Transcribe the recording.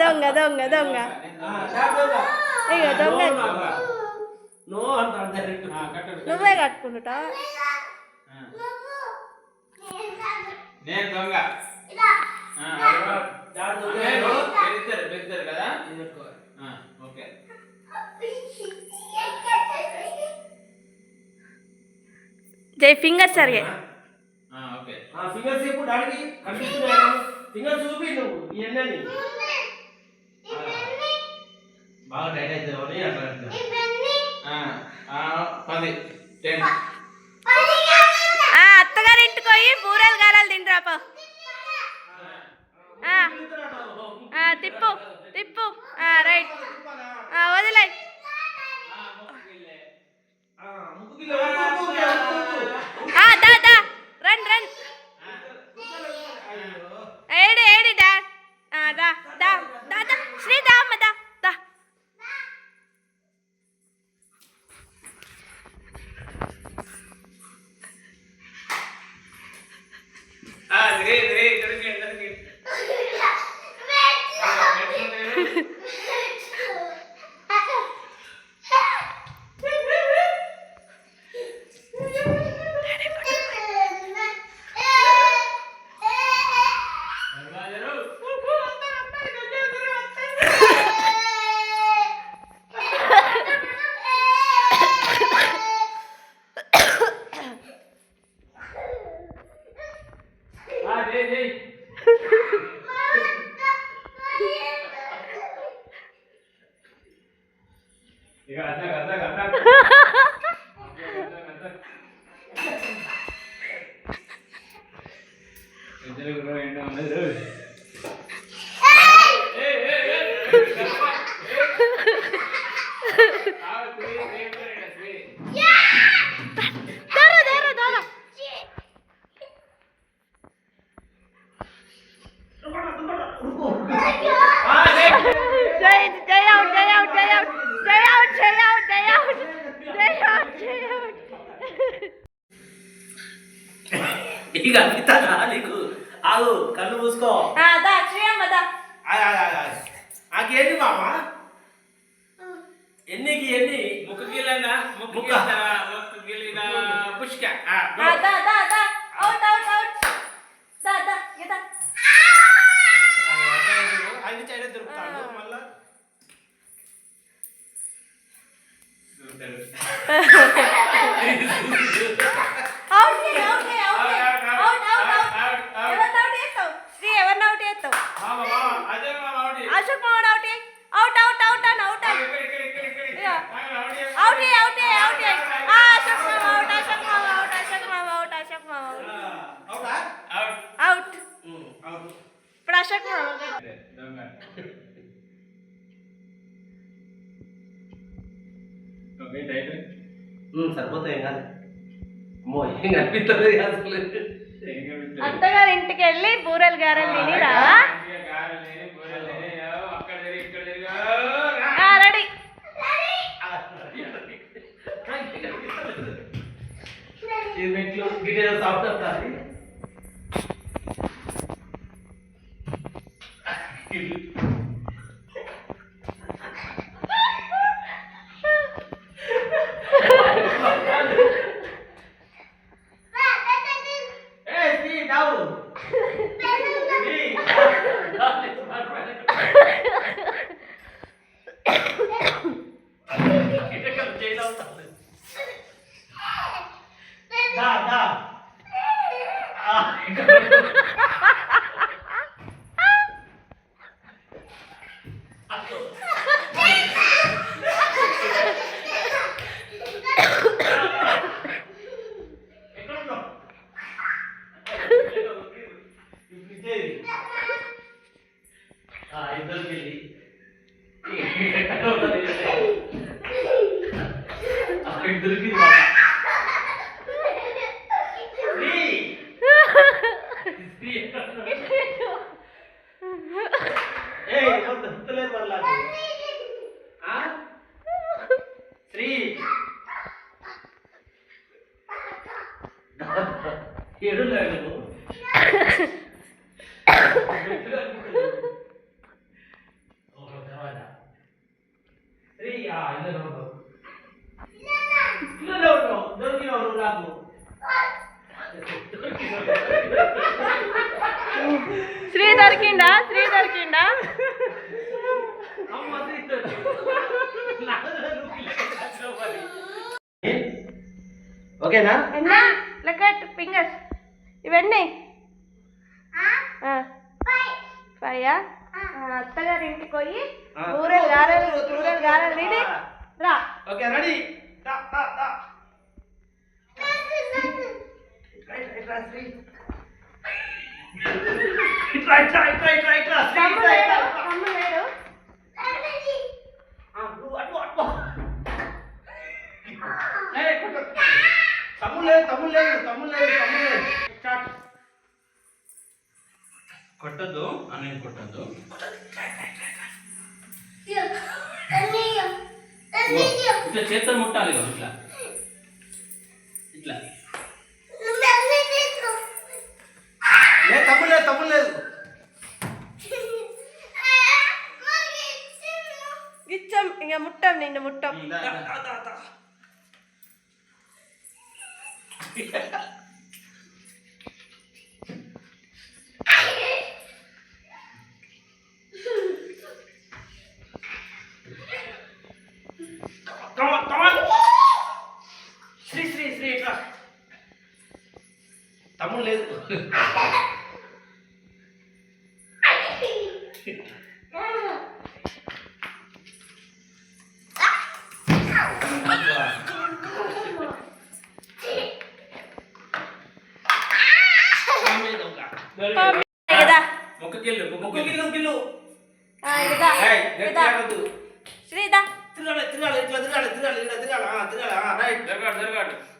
దొంగ. దొంగ దొంగ ఇక దొంగ. నువ్వే కట్టుకుంటా జై ఫింగర్ సరిగే ఫింగర్స్ ఎప్పుడు డాడీకి. కనిపిస్తున్నాయి? ఇంకా చూపి నువ్వు ఇవన్నీ బాగా టైట్ అవుతావని అట్లా పది టెన్. తిప్పు తిప్పు. రైట్. వదిలే. ఇక అంకితనా నీకు. ఆగు కళ్ళు మూసుకో. నాకేంటి మామ? ఎన్నికి ఎన్ని ముక్క గిల్లనా ముక్క ముక్క. గిల్లిన పుష్క. అన్ని సైడ్ దొరుకుతాడు. మళ్ళా? మీ డైట్ సరిపోతాయి కాదు. అత్తగారి ఇంటికి వెళ్ళి బూరెలు గారెలు తినిరా? రెడీ. ఈ మెట్లు इधर के लिए। आइडल की ಹೇಳಲ್ಲ ಹೇಳಲು ఆ ఇల్ల ನೋಡು ఇల్ల శ్రీ దొరికిండా శ్రీ దొరికిండా ఓకేనా? లుక్ అట్ ఫింగర్స్ ఇవన్నీ. ఫైవ్ అత్తగారి ఇంటికి పోయి ఆ. కూరలు గారెలు కూరలు గారెలు తిని రా ఓకే రెడీ దా, దా, దా. ఇట్రా, ఇట్రా, ఇట్రా, శ్రీ. ఇట్రా, ఇట్రా, ఇట్రా, ఇట్రా, ఇట్రా, శ్రీ, తమ్ముడు ఇట్రా, లేడు ఇట్రా. కొట్టద్దు అని కొట్టద్దు. ఇట్లా చేత్తో ముట్టాలి ఇట్లా. ఇట్లా. లేదు లేదు. ఇంకా ముట్టాం నిన్ను ముట్టాం. Come on, come on. Shri Shri Shri ఇట్లా తమ్ముడు లేదు എതിരാൾ എതിരാൾ എതിരാൾ ആ എതിരാൾ ആ റൈറ്റ്